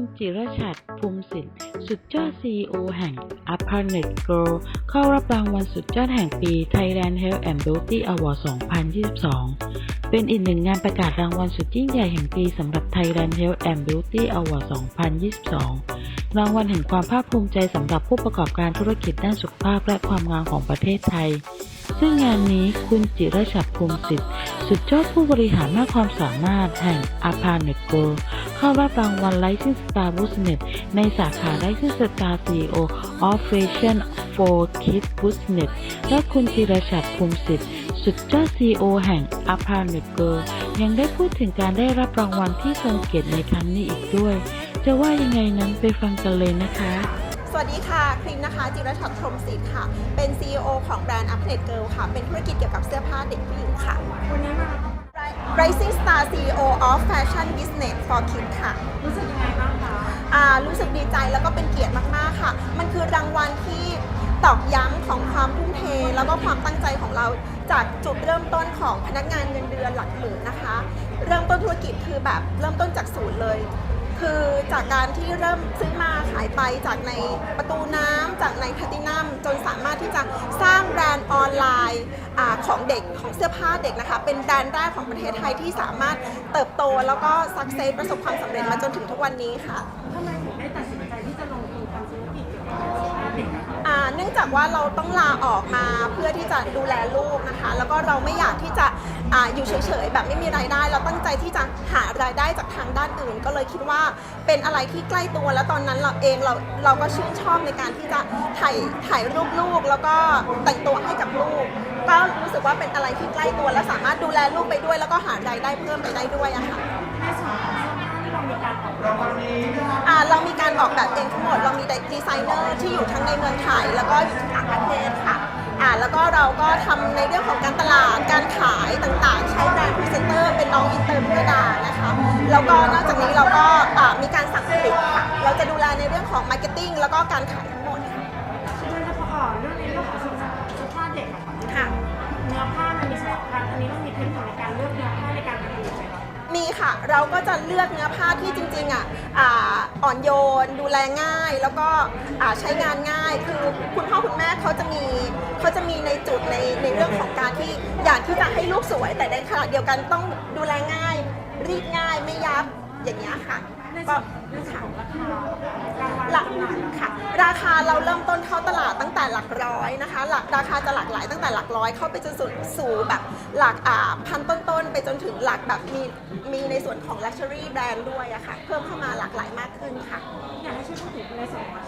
คุณจิรชัดภูมิสิทธิ์สุดยอด CEO แห่ง a p a r n e t Grow เข้ารับรางวัลสุดยอดแห่งปี Thailand Health and Beauty Award 2022 เป็นอีกหนึ่งงานประกาศรางวัลสุดยิ่งใหญ่แห่งปีสำหรับ Thailand Health and Beauty Award 2022 รางวัลแห่งความภาคภูมิใจสำหรับผู้ประกอบการธุรกิจด้านสุขภาพและความงามของประเทศไทยซึ่งงานนี้คุณจิรชัดภูมิสิทธิ์ สุดยอดผู้บริหารมากความสามารถแห่ง a p a r n e t Go เข้ารับรางวัล Rising Star Business ในสาขา Rising Star CEO of Fashion for Kids Business และคุณจิรชัดภูมิสิทธิ์สุดยอด CEO แห่ง a p a r n e t Go ยังได้พูดถึงการได้รับรางวัลที่ทรงเกียรติในครั้งนี้อีกด้วย จะว่ายังไงนั้นไปฟังกันเลยนะคะสวัสดีค่ะครีมนะคะ จิรชัดพรมศิษฐ์ค่ะ เป็น CEO ของแบรนด์ u p n e t Girl ค่ะ เป็นธุรกิจเกี่ยวกับเสื้อผ้าเด็กผู้หญิงค่ะ วันนี้มา Rising Star CEO of Fashion Business for Kids ค่ะ รู้สึกยังไงบ้างคะอ่ารู้สึกดีใจแล้วก็เป็นเกียรติมากๆค่ะ มันคือรางวัลที่ตอกย้ำของความทุ่มเท แล้วก็ความตั้งใจของเราจากจุดเริ่มต้นของพนักงานเงินเดือนหลักหมื่นนะคะ เริ่มต้นธุรกิจคือแบบเริ่มต้นจากศูนย์เลย คือจากการที่เริ่มซื้อมาขายไปจากในประตูน้ำจากในแพลตินัมจนสามารถที่จะสร้างแบรนด์ออนไลน์ อของเด็กของเสื้อผ้าเด็กนะคะ เป็นแบรนด์แรกของประเทศไทยที่สามารถเติบโต แล้วก็สักเซสประสบความสำเร็จมาจนถึงทุกวันนี้ค่ะทำไม เนื่องจากว่าเราต้องลาออกมาเพื่อที่จะดูแลลูกนะคะ แล้วก็เราไม่อยากที่จะออยู่เฉยๆแบบไม่มีรายได้ เราตั้งใจที่จะหารายได้จากทางด้านอื่น ก็เลยคิดว่าเป็นอะไรที่ใกล้ตัวแล้วตอนนั้นเราเองเราเราก็ชื่นชอบในการที่จะถ่ายถ่ายรูปลูก แล้วก็แต่งตัวให้กับลูก ก็รู้สึกว่าเป็นอะไรที่ใกล้ตัวและสามารถดูแลลูกไปด้วย แล้วก็หารายได้เพิ่มไปได้ด้วยอะค่ะ ในส่วนของเสื้อผ้าเรามีการออกแบบอ่าเรามีการออกแบบเองทั้งหมด เรามีดีไซเนอร์ที่อยู่ทั้งในเมืองไทยแล้วก็อยู่ต่างประเทศค่ะอ่าแล้วก็เราก็ทำในเรื่องของการตลาดการขายต่างๆ ใช้แบรนด์พรีเซนเตอร์เป็นน้องอินเตอร์พิดานะคะแล้วก็นอกจากนี้เราก็มีการสั่งผลิตค่ะเราจะดูแลในเรื่องของมาร์เก็ตติ้งแล้วก็การขาย เราก็จะเลือกเนื้อผ้าที่จริงๆอะอ่อนโยน ดูแลง่าย แล้วก็อ่าใช้งานง่าย คือคุณพ่อคุณแม่เขาจะมีเขาจะมีในจุดในในเรื่องของการที่อยากที่จะให้ลูกสวย แต่ในขณะเดียวกันต้องดูแลง่าย รีดง่ายไม่ยับอย่างเงี้ยค่ะ ก็ส่วนในส่วนของราคาหลักค่ะราคาเราเริ่มต้นเข้าตลาดตั้งแต่หลักร้อยนะคะ หลักราคาจะหลากหลายตั้งแต่หลักร้อยเข้าไปจนสู่สู่แบบหลักอ่าพันต้นๆไปจนถึงหลักแบบมีมีในส่วนของ luxury brand ด้วยอะค่ะ เพิ่มเข้ามาหลากหลายมากขึ้นค่ะ อยากให้ช่วยพูดถึงในส่วนของช่วยนิดนึง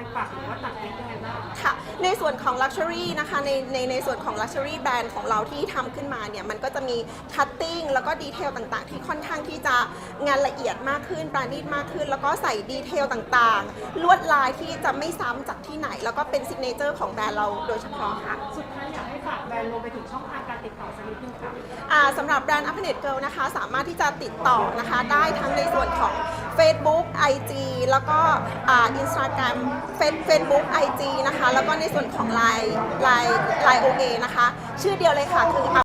การปักหรือว่าตัดเย็บยังไงบ้างค่ะ ในส่วนของ Luxury นะคะ ในในในส่วนของ Luxury Brand ของเราที่ทำขึ้นมาเนี่ย มันก็จะมี Cutting แล้วก็ดีเทลต่างๆ ที่ค่อนข้างที่จะงานละเอียดมากขึ้น ปราณีตมากขึ้น แล้วก็ใส่ดีเทลต่างๆ ลวดลายที่จะไม่ซ้ำจากที่ไหน แล้วก็เป็นซิกเนเจอร์ของแบรนด์เราโดยเฉพาะค่ะ สุดท้ายอยากให้ ฝากแบรนด์รวมไปถึงช่องทางการติดต่อสักนิดนึงค่ะอ่าสำหรับแบรนด์ u p n e t Girl นะคะ สามารถที่จะติดต่อนะคะ ได้ทั้งในส่วนของ Facebook IG แล้วก็อ่าอินสตาแกรมเฟซบุ๊กไอจีนะคะ แล้วก็ในส่วนของ Line Line Line OA นะคะ ชื่อเดียวเลยค่ะคือ